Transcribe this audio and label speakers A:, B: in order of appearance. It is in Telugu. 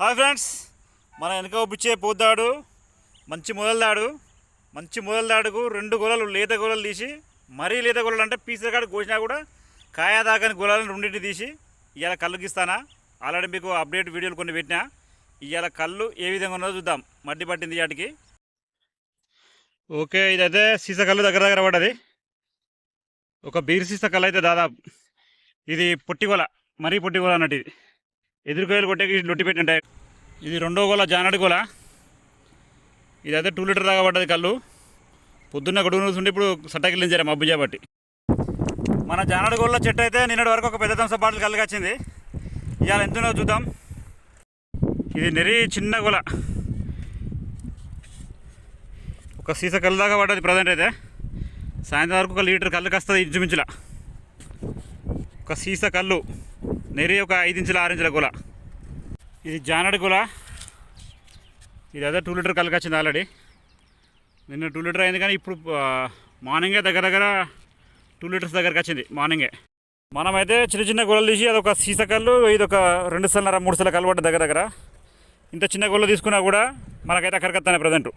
A: హాయ్ ఫ్రెండ్స్ మన వెనక పిచ్చే పోద్దాడు మంచి మొదలదాడు మంచి మొదలదాడుకు రెండు గొలలు లేత గొలలు తీసి మరీ లేత గొలలు అంటే పీసీ కాడ కోసినా కూడా కాయ దాకాని గొలాలను రెండింటిని తీసి ఇవాళ కళ్ళు గీస్తానా? ఆల్రెడీ మీకు అప్డేట్ వీడియోలు కొన్ని పెట్టినా ఇవాళ కళ్ళు ఏ విధంగా ఉన్నదో చూద్దాం. మడ్డి పట్టింది వాటికి. ఓకే ఇదైతే సీస కళ్ళు దగ్గర దగ్గర పడ్డది. ఒక బీర్ సీస కళ్ళు అయితే దాదాపు ఇది పొట్టిగొల మరీ పొట్టిగొల అన్నట్టు ఇది. ఎదురుకోయలు కొట్టేకి లొట్టి పెట్టినట్టే ఇది రెండో గోల జానడి గోల. ఇదైతే టూ లీటర్ దాకా పడ్డది కళ్ళు. పొద్దున్న గడువు నుండి ఇప్పుడు సట్టకిల్లించారు మబ్బు చేపట్టి మన జానడు గోళ్ళ చెట్టు అయితే నిన్నటి వరకు ఒక పెద్ద థమ్సప్ బాటిల్ కళ్ళకి వచ్చింది ఇవాళ ఎంతనో చూద్దాం. ఇది నెరీ చిన్న గోల. ఒక సీస కళ్ళు దాకా పడ్డది ప్రజెంట్ అయితే. సాయంత్రం వరకు ఒక లీటర్ కళ్ళకి వస్తుంది ఇంచుమించులా. ఒక సీస కళ్ళు. నెరి ఒక ఐదు ఇంచుల ఆరు ఇంచుల గుల. ఇది జానడి గుల. ఇది అదే టూ లీటర్ కలిగి ఆల్రెడీ నిన్న టూ లీటర్ అయింది కానీ ఇప్పుడు మార్నింగే దగ్గర దగ్గర టూ లీటర్స్ దగ్గరకు వచ్చింది మార్నింగే మనమైతే చిన్న చిన్న గులలు తీసి అదొక సీస కళ్ళు ఇది ఒక రెండు సార్లు మూడు సార్లు కలవడ్డ దగ్గర దగ్గర. ఇంత చిన్న గుల్ల తీసుకున్నా కూడా మనకైతే అక్కడికి వస్తాను ప్రజెంటు